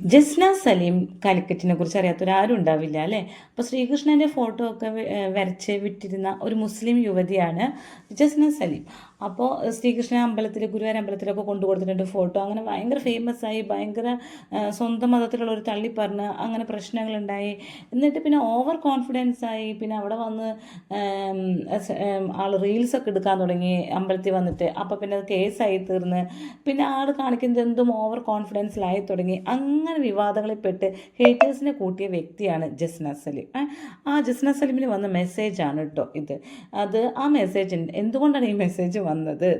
ജസ്ന സലീം കാലിക്കറ്റിനെ കുറിച്ച് അറിയാത്തൊരാരും ഉണ്ടാവില്ല അല്ലേ? അപ്പോൾ ശ്രീകൃഷ്ണന്റെ ഫോട്ടോ ഒക്കെ വരച്ച് വിട്ടിരുന്ന ഒരു മുസ്ലിം യുവതിയാണ് ജസ്ന സലീം. അപ്പോൾ ശ്രീകൃഷ്ണ അമ്പലത്തിൽ ഗുരുവായൂർ അമ്പലത്തിലൊക്കെ കൊണ്ടു കൊടുത്തിട്ടുണ്ട് ഫോട്ടോ. അങ്ങനെ ഭയങ്കര ഫേമസ് ആയി ഭയങ്കര സ്വന്തം മതത്തിലുള്ള ഒരു തള്ളി പറഞ്ഞ് അങ്ങനെ പ്രശ്നങ്ങളുണ്ടായി. എന്നിട്ട് പിന്നെ ഓവർ കോൺഫിഡൻസ് ആയി പിന്നെ അവിടെ വന്ന് ആൾ റീൽസൊക്കെ എടുക്കാൻ തുടങ്ങി അമ്പലത്തിൽ വന്നിട്ട്. അപ്പോൾ പിന്നെ അത് കേസായി തീർന്ന്. പിന്നെ ആൾ കാണിക്കുന്നത് എന്തും ഓവർ കോൺഫിഡൻസിലായി തുടങ്ങി. അങ്ങനെ വിവാദങ്ങളിൽ പെട്ട് ഹേറ്റേഴ്സിനെ കൂട്ടിയ വ്യക്തിയാണ് ജസ്ന സലീം. ആ ജസ്ന സലീമിന് വന്ന മെസ്സേജാണ് കേട്ടോ ഇത്. അത് ആ മെസ്സേജ് എന്തുകൊണ്ടാണ് ഈ മെസ്സേജ് വന്നത്?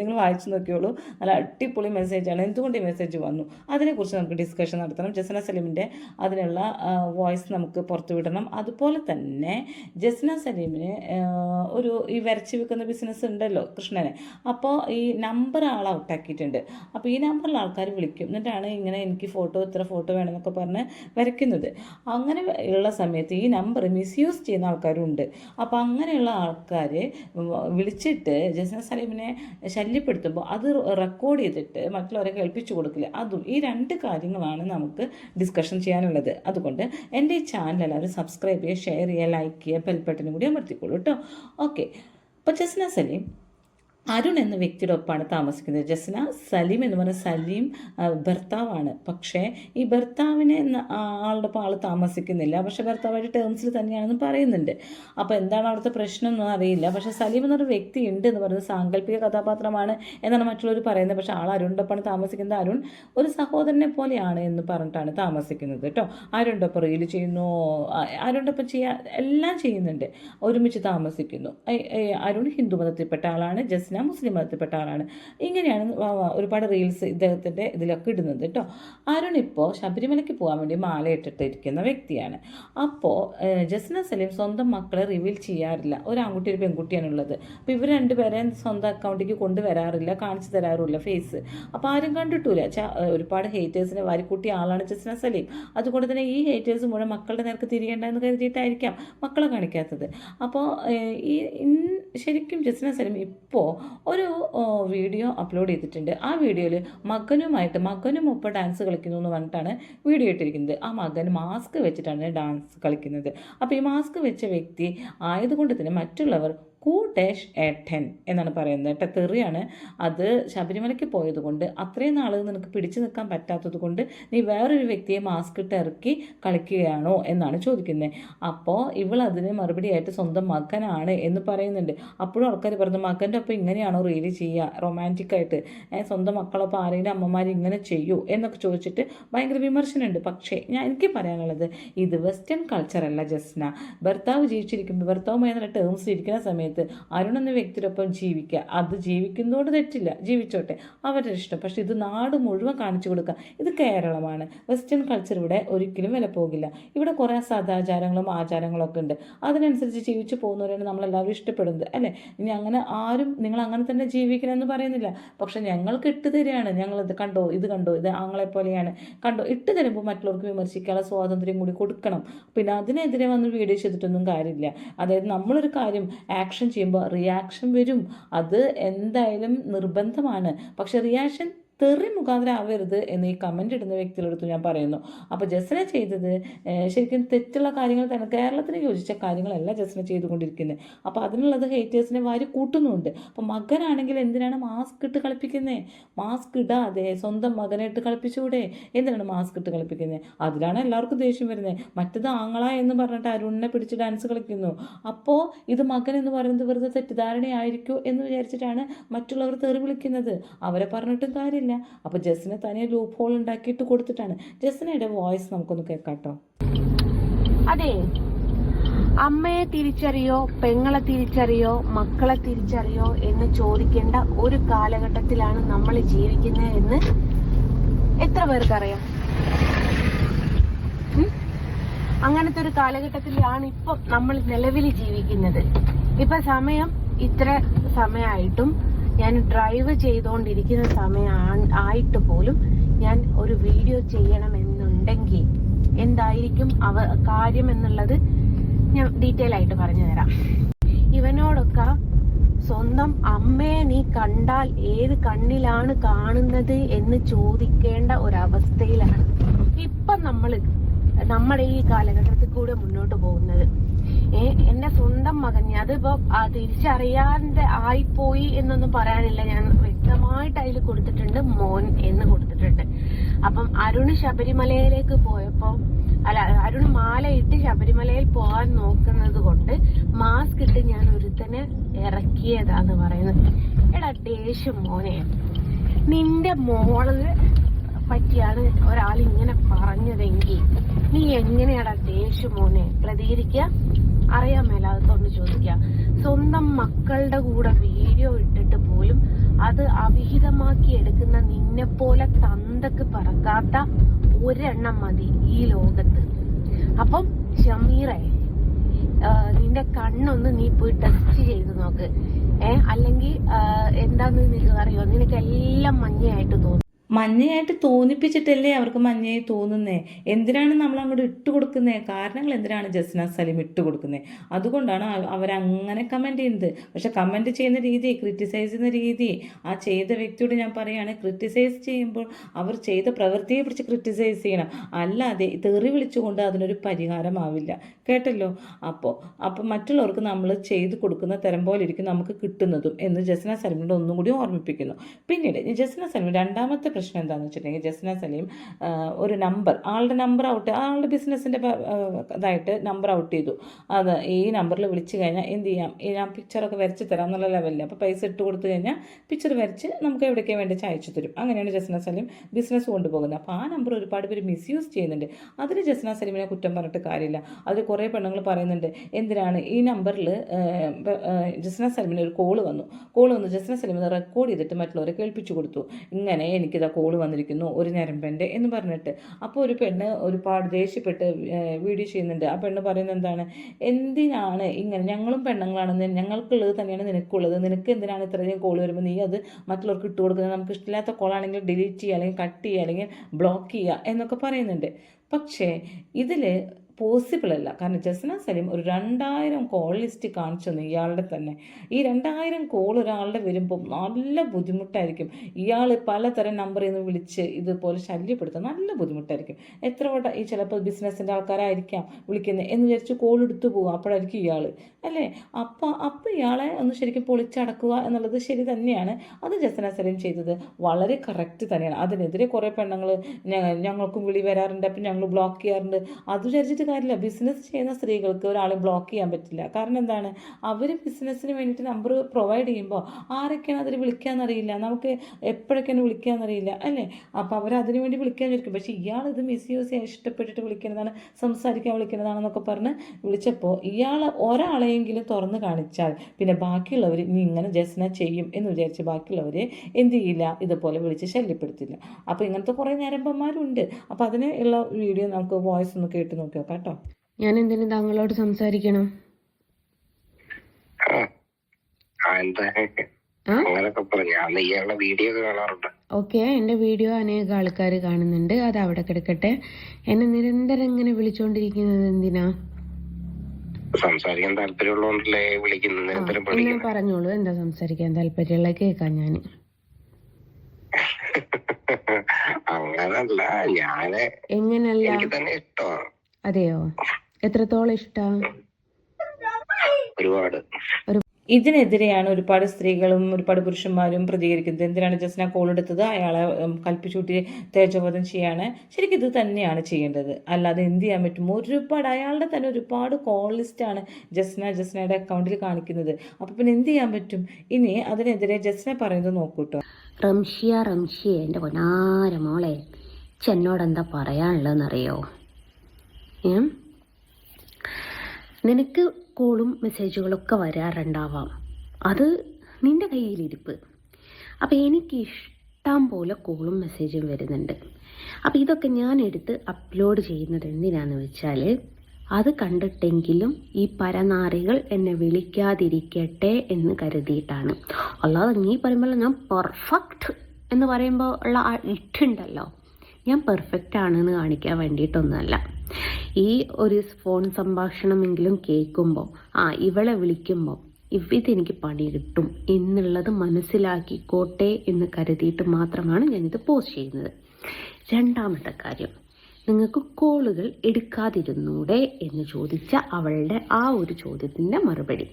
നിങ്ങൾ വായിച്ചു നോക്കിയോളൂ. നല്ല അടിപൊളി മെസ്സേജാണ് എന്തുകൊണ്ട് ഈ മെസ്സേജ് വന്നു? അതിനെക്കുറിച്ച് നമുക്ക് ഡിസ്കഷൻ നടത്തണം. ജസ്ന സലീമിന്റെ അതിനുള്ള വോയിസ് നമുക്ക് പുറത്തു വിടണം. അതുപോലെ തന്നെ ജസ്ന സലീമിന് ഒരു ഈ വരച്ച് വെക്കുന്ന ബിസിനസ് ഉണ്ടല്ലോ കൃഷ്ണനെ. അപ്പോൾ ഈ നമ്പർ ആൾ ഔട്ടാക്കിയിട്ടുണ്ട് അപ്പോൾ ഈ നമ്പറിൽ ആൾക്കാർ വിളിക്കും. എന്നിട്ടാണ് ഇങ്ങനെ എനിക്ക് ഫോട്ടോ ഇത്ര ഫോട്ടോ വേണമെന്നൊക്കെ പറഞ്ഞ് വരയ്ക്കുന്നത്. അങ്ങനെ ഉള്ള സമയത്ത് ഈ നമ്പർ മിസ്യൂസ് ചെയ്യുന്ന ആൾക്കാരും ഉണ്ട് അപ്പോൾ അങ്ങനെയുള്ള ആൾക്കാർ വിളിച്ചിട്ട് ജസ്ന സലീമിനെ ശല്യപ്പെടുത്തുമ്പോൾ അത് റെക്കോർഡ് ചെയ്തിട്ട് മറ്റുള്ളവരെ കേൾപ്പിച്ചു കൊടുക്കില്ല. അതും ഈ രണ്ട് കാര്യങ്ങളാണ് നമുക്ക് ഡിസ്കഷൻ ചെയ്യാനുള്ളത്. അതുകൊണ്ട് എന്റെ ഈ ചാനൽ എല്ലാവരും സബ്സ്ക്രൈബ് ചെയ്യുക ഷെയർ ചെയ്യുക ലൈക്ക് ചെയ്യുക ബെൽബട്ടനും കൂടി അമർത്തിക്കോളൂ കേട്ടോ ഓക്കെ അപ്പോൾ ജസ്ന സലീം അരുൺ എന്ന വ്യക്തിയുടെ ഒപ്പമാണ് താമസിക്കുന്നത്. ജസ്ന സലീം എന്ന് പറഞ്ഞ സലീം ഭർത്താവാണ്. പക്ഷേ ഈ ഭർത്താവിനെ ആളുടെ ഒപ്പം ആൾ താമസിക്കുന്നില്ല. പക്ഷേ ഭർത്താവായിട്ട് ടേംസിൽ തന്നെയാണെന്ന് പറയുന്നുണ്ട്. അപ്പോൾ എന്താണ് അവിടുത്തെ പ്രശ്നം ഒന്നും അറിയില്ല. പക്ഷേ സലീം എന്നൊരു വ്യക്തി ഉണ്ട് എന്ന് പറയുന്നത് സാങ്കല്പിക കഥാപാത്രമാണ് എന്നാണ് മറ്റുള്ളവർ പറയുന്നത്. പക്ഷേ ആൾ അരുണിന്റെ ഒപ്പമാണ് താമസിക്കുന്നത്. അരുൺ ഒരു സഹോദരനെ പോലെയാണ് എന്ന് പറഞ്ഞിട്ടാണ് താമസിക്കുന്നത് കേട്ടോ. അരുണിന്റെ ഒപ്പം റീൽ ചെയ്യുന്നു. ആ- അരുണിന്റെ ഒപ്പം ചെയ്യാൻ എല്ലാം ചെയ്യുന്നുണ്ട്. ഒരുമിച്ച് താമസിക്കുന്നു. അരുൺ ഹിന്ദു മതത്തിൽപ്പെട്ട ആളാണ്. ജസ്ന മുസ്ലിം മതത്തിൽപ്പെട്ട ആളാണ്. ഇങ്ങനെയാണ് ഒരുപാട് റീൽസ് ഇദ്ദേഹത്തിന്റെ ഇതിലൊക്കെ ഇടുന്നത് കേട്ടോ അരുൺ ഇപ്പോൾ ശബരിമലയ്ക്ക് പോകാൻ വേണ്ടി മാല ഇട്ടിട്ടിരിക്കുന്ന വ്യക്തിയാണ് അപ്പോൾ ജസ്ന സലീം സ്വന്തം മക്കളെ റിവീൽ ചെയ്യാറില്ല. ഒരു ആൺകുട്ടി ഒരു പെൺകുട്ടിയാണുള്ളത് അപ്പോൾ ഇവർ രണ്ടുപേരെ സ്വന്തം അക്കൗണ്ടിലേക്ക് കൊണ്ടുവരാറില്ല കാണിച്ചു തരാറില്ല ഫേസ് അപ്പോൾ ആരും കണ്ടിട്ടില്ല. ഒരുപാട് ഹേറ്റേഴ്സിനെ വാരിക്കൂട്ടിയ ആളാണ് ജസ്ന സലീം. അതുകൊണ്ട് തന്നെ ഈ ഹേറ്റേഴ്സ് മുഴുവൻ മക്കളുടെ നേർക്ക് തിരിയേണ്ടെന്ന് കരുതിയിട്ടായിരിക്കാം മക്കളെ കാണിക്കാത്തത്. അപ്പോൾ ഈ ഇൻ- ശരിക്കും ജസ്ന സലീം ഇപ്പോൾ ഒരു വീഡിയോ അപ്ലോഡ് ചെയ്തിട്ടുണ്ട്. ആ വീഡിയോയിൽ മകനുമായിട്ട് മകനും ഒപ്പം ഡാൻസ് കളിക്കുന്നു എന്ന് പറഞ്ഞിട്ടാണ് വീഡിയോ ഇട്ടിരിക്കുന്നത്. ആ മകൻ മാസ്ക് വെച്ചിട്ടാണ് ഡാൻസ് കളിക്കുന്നത്. അപ്പോൾ ഈ മാസ്ക് വെച്ച വ്യക്തി ആയതുകൊണ്ട് തന്നെ മറ്റുള്ളവർ കൂട്ടേഷ് ഏട്ടൻ എന്നാണ് പറയുന്നത് കേട്ടോ. തെറിയാണ്. അത് ശബരിമലയ്ക്ക് പോയത് കൊണ്ട് അത്രയും നാൾ നിനക്ക് പിടിച്ചു നിൽക്കാൻ പറ്റാത്തത് കൊണ്ട് നീ വേറൊരു വ്യക്തിയെ മാസ്ക് ഇട്ട് ഇറക്കി കളിക്കുകയാണോ എന്നാണ് ചോദിക്കുന്നത്. അപ്പോൾ ഇവൾ അതിന് മറുപടിയായിട്ട് സ്വന്തം മകനാണ് എന്ന് പറയുന്നുണ്ട്. അപ്പോഴും ആൾക്കാർ പറഞ്ഞു മകന്റെ ഒപ്പം ഇങ്ങനെയാണോ റീൽ ചെയ്യുക റൊമാന്റിക് ആയിട്ട്. ഏ, സ്വന്തം മക്കളൊപ്പം ആരെങ്കിലും അമ്മമാർ ഇങ്ങനെ ചെയ്യൂ? എന്നൊക്കെ ചോദിച്ചിട്ട് ഭയങ്കര വിമർശനമുണ്ട്. പക്ഷേ ഞാൻ എനിക്ക് പറയാനുള്ളത് ഇത് വെസ്റ്റേൺ കൾച്ചറല്ല ജസ്ന. ഭർത്താവ് ജീവിച്ചിരിക്കുമ്പോൾ ഭർത്താവുമായി നല്ല ടേംസ് ഇരിക്കുന്ന സമയത്ത് അരുൺ എന്ന വ്യക്തിയോടൊപ്പം ജീവിക്കുക. അത് ജീവിക്കുന്നതുകൊണ്ട് തെറ്റില്ല. ജീവിച്ചോട്ടെ. അവരുടെ ഇഷ്ടം. പക്ഷേ ഇത് നാട് മുഴുവൻ കാണിച്ചു കൊടുക്കുക. ഇത് കേരളമാണ്. വെസ്റ്റേൺ കൾച്ചർ ഇവിടെ ഒരിക്കലും വില പോകില്ല. ഇവിടെ കുറേ സദാചാരങ്ങളും ആചാരങ്ങളൊക്കെ ഉണ്ട്. അതിനനുസരിച്ച് ജീവിച്ചു പോകുന്നവരാണ് നമ്മളെല്ലാവരും ഇഷ്ടപ്പെടുന്നത്. അല്ലേ? ഇനി അങ്ങനെ ആരും നിങ്ങൾ അങ്ങനെ തന്നെ ജീവിക്കണമെന്ന് പറയുന്നില്ല. പക്ഷേ ഞങ്ങൾക്ക് ഇട്ട് തരികയാണ്. ഞങ്ങൾ ഇത് കണ്ടോ? ഇത് കണ്ടോ? ഇത് ആങ്ങളെപ്പോലെയാണ് കണ്ടോ? ഇട്ട് തരുമ്പോൾ മറ്റുള്ളവർക്ക് വിമർശിക്കാനുള്ള സ്വാതന്ത്ര്യം കൂടി കൊടുക്കണം. പിന്നെ അതിനെതിരെ വന്ന് വീഡിയോ ചെയ്തിട്ടൊന്നും കാര്യമില്ല. അതായത് നമ്മളൊരു കാര്യം ആക്ഷൻ ചെയ്യുമ്പോൾ റിയാക്ഷൻ വരും. അത് എന്തായാലും നിർബന്ധമാണ്. പക്ഷെ റിയാക്ഷൻ തെറി മുഖാന്തരം ആവരുത് എന്ന് ഈ കമന്റ് ഇടുന്ന വ്യക്തികളെടുത്ത് ഞാൻ പറയുന്നു. അപ്പോൾ ജസ്ന ചെയ്തത് ശരിക്കും തെറ്റുള്ള കാര്യങ്ങൾ തന്നെ കേരളത്തിന് യോജിച്ച കാര്യങ്ങളല്ല ജസ്ന ചെയ്തുകൊണ്ടിരിക്കുന്നത് അപ്പോൾ അതിനുള്ളത് ഹേറ്റേഴ്സിനെ വാരി കൂട്ടുന്നുണ്ട്. അപ്പോൾ മകനാണെങ്കിൽ എന്തിനാണ് മാസ്ക് ഇട്ട് കളിപ്പിക്കുന്നത് മാസ്ക് ഇടാതെ സ്വന്തം മകനെ ഇട്ട് കളിപ്പിച്ചുകൂടെ എന്തിനാണ് മാസ്ക് ഇട്ട് കളിപ്പിക്കുന്നത് അതിലാണ് എല്ലാവർക്കും ദേഷ്യം വരുന്നത് മറ്റത് ആങ്ങള എന്ന് പറഞ്ഞിട്ട് അരുണിനെ പിടിച്ച് ഡാൻസ് കളിക്കുന്നു. അപ്പോൾ ഇത് മകൻ എന്ന് പറയുന്നത് വെറുതെ തെറ്റിദ്ധാരണയായിരിക്കും എന്ന് വിചാരിച്ചിട്ടാണ് മറ്റുള്ളവർ തെറി വിളിക്കുന്നത്. അവരെ പറഞ്ഞിട്ടും കാര്യമില്ല. അപ്പോൾ ജസ്സിന് തനിയെ ലൂപ്പ് ഹോൾ ഉണ്ടാക്കിയിട്ട് കൊടുത്തിട്ടാണ്. ജസ്സിനയുടെ വോയിസ് നമുക്കൊന്ന് കേൾക്കാട്ടോ. അതെ. അമ്മയെ തിരിച്ചറിയോ പെങ്ങളെ തിരിച്ചറിയോ മക്കളെ തിരിച്ചറിയോ എന്ന് ചോദിക്കേണ്ട ഒരു കാലഘട്ടത്തിലാണ് നമ്മൾ ജീവിക്കുന്നത് എന്ന് എത്ര പേർക്കറിയാം? അങ്ങനത്തെ ഒരു കാലഘട്ടത്തിലാണ് ഇപ്പം നമ്മൾ നിലവിൽ ജീവിക്കുന്നത്. ഇപ്പൊ സമയം ഇത്ര സമയമായിട്ടും ഞാൻ ഡ്രൈവ് ചെയ്തുകൊണ്ടിരിക്കുന്ന സമയം ആയിട്ട് പോലും ഞാൻ ഒരു വീഡിയോ ചെയ്യണമെന്നുണ്ടെങ്കിൽ എന്തായിരിക്കും അവ കാര്യം എന്നുള്ളത് ഞാൻ ഡീറ്റെയിൽ ആയിട്ട് പറഞ്ഞു തരാം. ഇവനോടൊക്കെ സ്വന്തം അമ്മയെ നീ കണ്ടാൽ ഏത് കണ്ണിലാണ് കാണുന്നത് എന്ന് ചോദിക്കേണ്ട ഒരവസ്ഥയിലാണ്. ഇപ്പൊ നമ്മൾ നമ്മുടെ ഈ കാലഘട്ടത്തിൽ കൂടെ മുന്നോട്ട് പോകുന്നത്. എന്റെ സ്വന്തം മകൻ അതിപ്പോ തിരിച്ചറിയാതെ ആയിപ്പോയി എന്നൊന്നും പറയാനില്ല. ഞാൻ വ്യക്തമായിട്ട് അതിൽ കൊടുത്തിട്ടുണ്ട് മോൻ എന്ന് കൊടുത്തിട്ടുണ്ട്. അപ്പം അരുൺ ശബരിമലയിലേക്ക് പോയപ്പോ അല്ല അരുണ് മാലയിട്ട് ശബരിമലയിൽ പോകാൻ നോക്കുന്നത് കൊണ്ട് മാസ്ക് ഇട്ട് ഞാൻ ഒരുത്തനെ ഇറക്കിയതാന്ന് പറയുന്നത്. എടാ ദേഷ്യം മോനെ. നിന്റെ മോൾ പറ്റിയാണ് ഒരാൾ ഇങ്ങനെ പറഞ്ഞതെങ്കിൽ. നീ എങ്ങനെയാടാ ദേഷ്യം മോനെ? പ്രതികരിക്കുക അറിയാൻ മേലാതൊന്ന് ചോദിക്കുക സ്വന്തം മക്കളുടെ കൂടെ വീഡിയോ ഇട്ടിട്ട് പോലും അത് അവിഹിതമാക്കി എടുക്കുന്ന നിന്നെ പോലെ തന്തക്ക് പറക്കാത്ത ഒരെണ്ണം മതി ഈ ലോകത്ത്. അപ്പം ഷമീറെ നിന്റെ കണ്ണൊന്ന് നീ പോയി ടെസ്റ്റ് ചെയ്ത് നോക്ക്. ഏ അല്ലെങ്കിൽ എന്താന്ന് നിനക്ക് അറിയോ? നിനക്ക് എല്ലാം മഞ്ഞയായിട്ട് തോന്നും. മഞ്ഞയായിട്ട് തോന്നിപ്പിച്ചിട്ടല്ലേ അവർക്ക് മഞ്ഞയായി തോന്നുന്നേ? എന്തിനാണ് നമ്മൾ അങ്ങോട്ട് ഇട്ട് കൊടുക്കുന്നത് കാരണങ്ങൾ എന്തിനാണ് ജസ്ന സലീം ഇട്ട് കൊടുക്കുന്നത് അതുകൊണ്ടാണ് അവ- അവരങ്ങനെ കമന്റ് ചെയ്യുന്നത്. പക്ഷെ കമന്റ് ചെയ്യുന്ന രീതി ക്രിറ്റിസൈസ് ചെയ്യുന്ന രീതി ആ ചെയ്ത വ്യക്തിയോട് ഞാൻ പറയുകയാണ് ക്രിറ്റിസൈസ് ചെയ്യുമ്പോൾ അവർ ചെയ്ത പ്രവൃത്തിയെ പിടിച്ച് ക്രിറ്റിസൈസ് ചെയ്യണം. അല്ലാതെ തെറി വിളിച്ചുകൊണ്ട് അതിനൊരു പരിഹാരമാവില്ല. കേട്ടല്ലോ? അപ്പോൾ അപ്പോൾ മറ്റുള്ളവർക്ക് നമ്മൾ ചെയ്ത് കൊടുക്കുന്ന തരം പോലെ ഇരിക്കും നമുക്ക് കിട്ടുന്നതും എന്ന് ജസ്ന സലീമിനോട് ഒന്നും കൂടി ഓർമ്മിപ്പിക്കുന്നു. പിന്നീട് ജസ്ന സലീം രണ്ടാമത്തെ പ്രശ്നം എന്താണെന്ന് വെച്ചിട്ടുണ്ടെങ്കിൽ ജസ്ന സലീം ഒരു നമ്പർ ആളുടെ നമ്പർ ഔട്ട് ആളുടെ ബിസിനസ്സിന്റെ ഇതായിട്ട് നമ്പർ ഔട്ട് ചെയ്തു. അത് ഈ നമ്പറിൽ വിളിച്ചു കഴിഞ്ഞാൽ എന്ത് ചെയ്യാം? ഈ ഞാൻ പിക്ചറൊക്കെ വരച്ച് തരാം എന്നുള്ള ലെവലിൽ അപ്പോൾ പൈസ ഇട്ട് കൊടുത്തു കഴിഞ്ഞാൽ പിക്ചർ വരച്ച് നമുക്ക് എവിടേക്ക് വേണ്ടി അയച്ചു തരും. അങ്ങനെയാണ് ജസ്ന സലീം ബിസിനസ് കൊണ്ടുപോകുന്നത്. അപ്പോൾ ആ നമ്പർ ഒരുപാട് പേര് മിസ്യൂസ് ചെയ്യുന്നുണ്ട്. അതിൽ ജസ്ന സലീമിനെ കുറ്റം പറഞ്ഞിട്ട് കാര്യമില്ല. അതിൽ കുറേ പെണ്ണുങ്ങൾ പറയുന്നുണ്ട് എന്തിനാണ് ഈ നമ്പറിൽ ജസ്ന സലീമിന് ഒരു കോൾ വന്നു. കോൾ വന്നു. ജസ്ന സലീമിന് റെക്കോർഡ് ചെയ്തിട്ട് മറ്റുള്ളവരെ കേൾപ്പിച്ചു കൊടുത്തു. ഇങ്ങനെ എനിക്കിതാ കോൾ വന്നിരിക്കുന്നു ഒരു ഞരമ്പന്റെ എന്ന് പറഞ്ഞിട്ട്. അപ്പോൾ ഒരു പെണ്ണ് ഒരുപാട് ദേഷ്യപ്പെട്ട് വീഡിയോ ചെയ്യുന്നുണ്ട്. ആ പെണ്ണ് പറയുന്നത് എന്താണ്? എന്തിനാണ് ഇങ്ങനെ? ഞങ്ങളും പെണ്ണുങ്ങളാണ്. ഞങ്ങൾക്കുള്ളത് തന്നെയാണ് നിനക്കുള്ളത്. നിനക്ക് എന്തിനാണ് ഇത്രയധികം കോൾ വരുമ്പോൾ നീ അത് മറ്റുള്ളവർക്ക് ഇട്ട് കൊടുക്കുന്നത്? നമുക്ക് ഇഷ്ടമില്ലാത്ത കോളാണെങ്കിൽ ഡിലീറ്റ് ചെയ്യുക അല്ലെങ്കിൽ കട്ട് ചെയ്യുക അല്ലെങ്കിൽ ബ്ലോക്ക് ചെയ്യുക എന്നൊക്കെ പറയുന്നുണ്ട്. പക്ഷേ ഇതിൽ പോസിബിൾ അല്ല. കാരണം ജസ്ന സലീം ഒരു രണ്ടായിരം കോൾ ലിസ്റ്റ് കാണിച്ചു തന്നു ഇയാളുടെ തന്നെ. ഈ രണ്ടായിരം കോൾ ഒരാളുടെ വരുമ്പോൾ നല്ല ബുദ്ധിമുട്ടായിരിക്കും. ഇയാൾ പലതരം നമ്പറിൽ നിന്ന് വിളിച്ച് ഇതുപോലെ ശല്യപ്പെടുത്താൻ നല്ല ബുദ്ധിമുട്ടായിരിക്കും. എത്ര വട്ടം ഈ ചിലപ്പോൾ ബിസിനസ്സിന്റെ ആൾക്കാരായിരിക്കാം വിളിക്കുന്നത് എന്ന് വിചാരിച്ച് കോൾ എടുത്തു പോകും അപ്പോഴായിരിക്കും ഇയാൾ അല്ലേ? അപ്പം അപ്പം ഇയാളെ ഒന്ന് ശരിക്കും പൊളിച്ചടക്കുക എന്നുള്ളത് ശരി തന്നെയാണ്. അത് ജസ്ന സലീം ചെയ്തത് വളരെ കറക്റ്റ് തന്നെയാണ്. അതിനെതിരെ കുറേ പെണ്ണുങ്ങൾ ഞങ്ങൾക്കും വിളി വരാറുണ്ട്. അപ്പം ഞങ്ങൾ ബ്ലോക്ക് ചെയ്യാറുണ്ട്. അത് വിചാരിച്ചിട്ട് കാര്യമില്ല. ബിസിനസ് ചെയ്യുന്ന സ്ത്രീകൾക്ക് ഒരാളെ ബ്ലോക്ക് ചെയ്യാൻ പറ്റില്ല. കാരണം എന്താണ്? അവർ ബിസിനസ്സിന് വേണ്ടിയിട്ട് നമ്പർ പ്രൊവൈഡ് ചെയ്യുമ്പോൾ ആരൊക്കെയാണ് അതിൽ വിളിക്കാന്നറിയില്ല. നമുക്ക് എപ്പോഴൊക്കെയാണ് വിളിക്കാന്നറിയില്ല. അല്ലേ? അപ്പോൾ അവർ അതിനു വേണ്ടി വിളിക്കാൻ വിളിക്കും പക്ഷേ ഇയാൾ ഇത് മിസ് യൂസ് ചെയ്യാൻ ഇഷ്ടപ്പെട്ടിട്ട് വിളിക്കുന്നതാണ് സംസാരിക്കാൻ വിളിക്കുന്നതാണെന്നൊക്കെ പറഞ്ഞ് വിളിച്ചപ്പോൾ ഇയാൾ ഒരാളെയെങ്കിലും തുറന്ന് കാണിച്ചാൽ പിന്നെ ബാക്കിയുള്ളവർ ഇനി ഇങ്ങനെ ജസ്ന ചെയ്യും എന്ന് വിചാരിച്ച് ബാക്കിയുള്ളവർ എന്ത് ചെയ്യില്ല. ഇതുപോലെ വിളിച്ച് ശല്യപ്പെടുത്തില്ല. അപ്പോൾ ഇങ്ങനത്തെ കുറേ ഞരമ്പന്മാരുണ്ട്. അപ്പോൾ അതിന് ഉള്ള വീഡിയോ നമുക്ക് വോയിസ് ഒന്ന് കേട്ട് നോക്കി നോക്കാം കേട്ടോ. ഞാൻ എന്തിനു താങ്കളോട് സംസാരിക്കണം ഓക്കെ എന്റെ വീഡിയോ അനേക ആൾക്കാർ കാണുന്നുണ്ട്. അത് അവിടെ കിടക്കട്ടെ. എന്നെ നിരന്തരം ഇങ്ങനെ വിളിച്ചോണ്ടിരിക്കുന്നത് എന്തിനാ? സംസാരിക്കാൻ താല്പര്യമുള്ളതുകൊണ്ടല്ലേ വിളിക്കുന്നത്? നിരന്തരം എന്നെ വിളിക്കുന്നത് പറഞ്ഞോളൂ. എന്താ സംസാരിക്കാൻ താല്പര്യമുള്ള കേൾക്കാം ഞാൻ അങ്ങനല്ല ഞാൻ എങ്ങനല്ല? എനിക്ക് തന്നെ ഇഷ്ടമാണ്. അതെയോ? എത്രത്തോളം ഇഷ്ടാ? ഒരുപാട്. ഇതിനെതിരെയാണ് ഒരുപാട് സ്ത്രീകളും ഒരുപാട് പുരുഷന്മാരും പ്രതികരിക്കുന്നത്. എന്തിനാണ് ജസ്ന കോൾ എടുത്തത്? അയാളെ കൽപ്പിച്ചൂട്ടി തേജോവധം ചെയ്യാണ്. ശരിക്കും ഇത് തന്നെയാണ് ചെയ്യേണ്ടത്. അല്ലാതെ എന്ത് ചെയ്യാൻ പറ്റും? ഒരുപാട് അയാളുടെ തന്നെ ഒരുപാട് കോൾ ലിസ്റ്റാണ് ജസ്ന ജസ്നയുടെ അക്കൗണ്ടിൽ കാണിക്കുന്നത്. അപ്പോൾ പിന്നെ എന്ത് ചെയ്യാൻ പറ്റും? ഇനി അതിനെതിരെ ജസ്ന പറയുന്നത് നോക്കൂട്ടോ റംഷിയ റംഷിയ എന്റെ കൊനാര മോളെ. ചെന്നോട് എന്താ പറയാനുള്ളതെന്നറിയോ? നിനക്ക് കോളും മെസ്സേജുകളൊക്കെ വരാറുണ്ടാവാം. അത് നിന്റെ കയ്യിലിരിപ്പ്. അപ്പോൾ എനിക്ക് ഇഷ്ടം പോലെ കോളും മെസ്സേജും വരുന്നുണ്ട്. അപ്പോൾ ഇതൊക്കെ ഞാൻ എടുത്ത് അപ്ലോഡ് ചെയ്യുന്നത് എന്തിനാന്ന് വെച്ചാൽ അത് കണ്ടിട്ടെങ്കിലും ഈ പരനാറികൾ എന്നെ വിളിക്കാതിരിക്കട്ടെ എന്ന് കരുതിയിട്ടാണ്. അല്ലാതെ നീ പറയുമ്പോൾ ഞാൻ പെർഫെക്റ്റ് എന്ന് പറയുമ്പോൾ ഉള്ള ആ ഇട്ടുണ്ടല്ലോ ഞാൻ പെർഫെക്റ്റ് ആണെന്ന് കാണിക്കാൻ വേണ്ടിയിട്ടൊന്നുമല്ല. ഈ ഒരു ഫോൺ സംഭാഷണമെങ്കിലും കേൾക്കുമ്പോൾ ആ ഇവളെ വിളിക്കുമ്പോൾ ഇവിതെനിക്ക് പണി കിട്ടും എന്നുള്ളത് മനസ്സിലാക്കിക്കോട്ടെ എന്ന് കരുതിയിട്ട് മാത്രമാണ് ഞാനിത് പോസ്റ്റ് ചെയ്യുന്നത്. രണ്ടാമത്തെ കാര്യം നിങ്ങൾക്ക് കോളുകൾ എടുക്കാതിരുന്നൂടെ എന്ന് ചോദിച്ച അവളുടെ ആ ഒരു ചോദ്യത്തിന്റെ മറുപടി.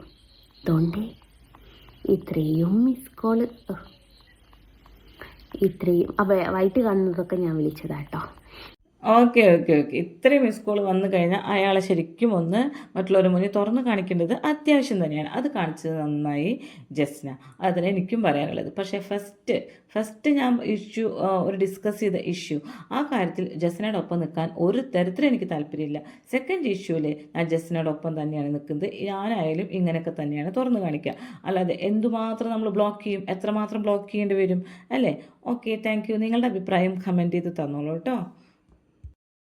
അതുകൊണ്ടേ ഇത്രയും മിസ് കോൾ ഇത്രയും. അപ്പോൾ വൈകിട്ട് കാണുന്നതൊക്കെ ഞാൻ വിളിച്ചതാട്ടോ. Okay okay okay. ഇത്രയും മിസ് കോൾ വന്നു കഴിഞ്ഞാൽ അയാളെ ശരിക്കും ഒന്ന് മറ്റുള്ളവരുടെ മുന്നിൽ തുറന്നു കാണിക്കേണ്ടത് അത്യാവശ്യം തന്നെയാണ്. അത് കാണിച്ചത് നന്നായി ജസ്ന. അതിന് എനിക്കും പറയാനുള്ളത്. പക്ഷേ ഫസ്റ്റ് ഫസ്റ്റ് ഞാൻ ഇഷ്യൂ ഒരു ഡിസ്കസ് ചെയ്ത ഇഷ്യൂ ആ കാര്യത്തിൽ ജസ്നയുടെ ഒപ്പം നിൽക്കാൻ ഒരു തരത്തിലും എനിക്ക് താല്പര്യമില്ല. സെക്കൻഡ് ഇഷ്യൂവിൽ ഞാൻ ജസ്നയുടെ ഒപ്പം തന്നെയാണ് നിൽക്കുന്നത്. ഞാനായാലും ഇങ്ങനെയൊക്കെ തന്നെയാണ് തുറന്നു കാണിക്കുക. അല്ലാതെ എന്തുമാത്രം നമ്മൾ ബ്ലോക്ക് ചെയ്യും എത്രമാത്രം ബ്ലോക്ക് ചെയ്യേണ്ടി വരും അല്ലേ? ഓക്കെ താങ്ക് നിങ്ങളുടെ അഭിപ്രായം കമന്റ് ചെയ്ത് തന്നോളൂ കേട്ടോ.